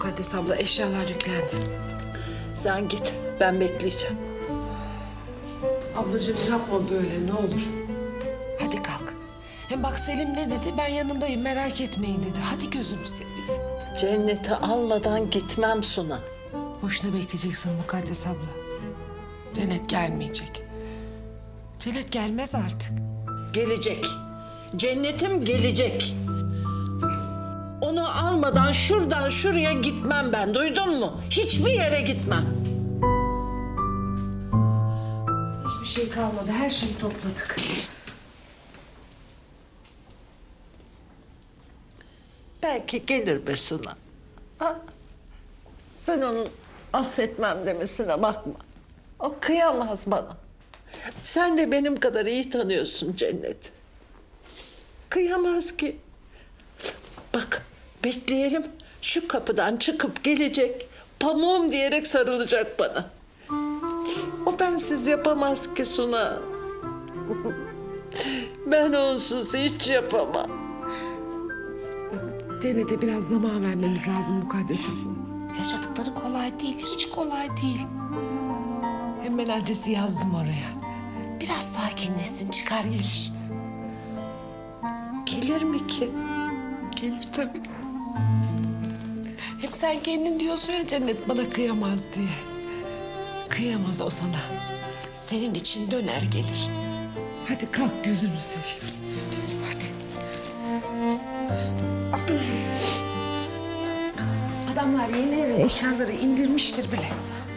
Mukaddes abla eşyalar yüklendi. Sen git, ben bekleyeceğim. Ablacığım yapma böyle ne olur. Hadi kalk. Hem bak Selim ne dedi? Ben yanındayım merak etmeyin dedi. Hadi gözünü seveyim. Cenneti almadan gitmem Suna. Boşuna bekleyeceksin Mukaddes abla. Cennet gelmeyecek. Cennet gelmez artık. Gelecek. Cennetim gelecek. Onu almadan şuradan şuraya gitmem ben. Duydun mu? Hiçbir yere gitmem. Hiçbir şey kalmadı. Her şeyi topladık. Belki gelir be Suna. Ha? Sen onun affetmem demesine bakma. O kıyamaz bana. Sen de benim kadar iyi tanıyorsun Cennet. Kıyamaz ki. Bekleyelim. Şu kapıdan çıkıp gelecek. Pamuğum diyerek sarılacak bana. O bensiz yapamaz ki Suna. Ben onsuz hiç yapamam. Cennet'e biraz zaman vermemiz lazım Mukaddes abla. Yaşadıkları kolay değil. Hiç kolay değil. Hem ben adresi yazdım oraya. Biraz sakinleşsin çıkar gelir. Gelir mi ki? Gelir tabii. Hem sen kendin diyorsun ya Cennet bana kıyamaz diye. Kıyamaz o sana. Senin için döner gelir. Hadi kalk gözünü seveyim. Hadi. Adamlar yeni eve eşyaları indirmiştir bile.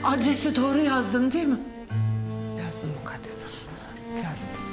Adresi doğru yazdın değil mi? Yazdım Mukaddes abla. Yazdım.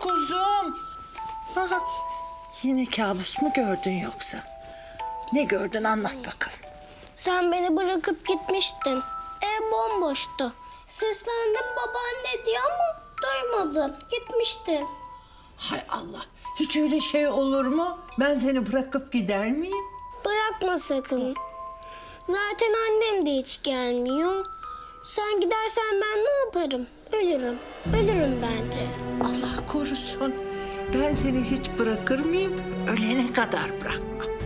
Kuzum? Aha, Yine kabus mu gördün yoksa? Ne gördün anlat bakalım. Sen beni bırakıp gitmiştin. Ev bomboştu. Seslendim babaanne diye ama duymadın. Gitmiştin. Hay Allah hiç öyle şey olur mu? Ben seni bırakıp gider miyim? Bırakma sakın. Zaten annem de hiç gelmiyor. Sen gidersen ben ne yaparım? Ölürüm. Ölürüm bence. Korusun. Ben seni hiç bırakır mıyım? Ölene kadar bırakmam.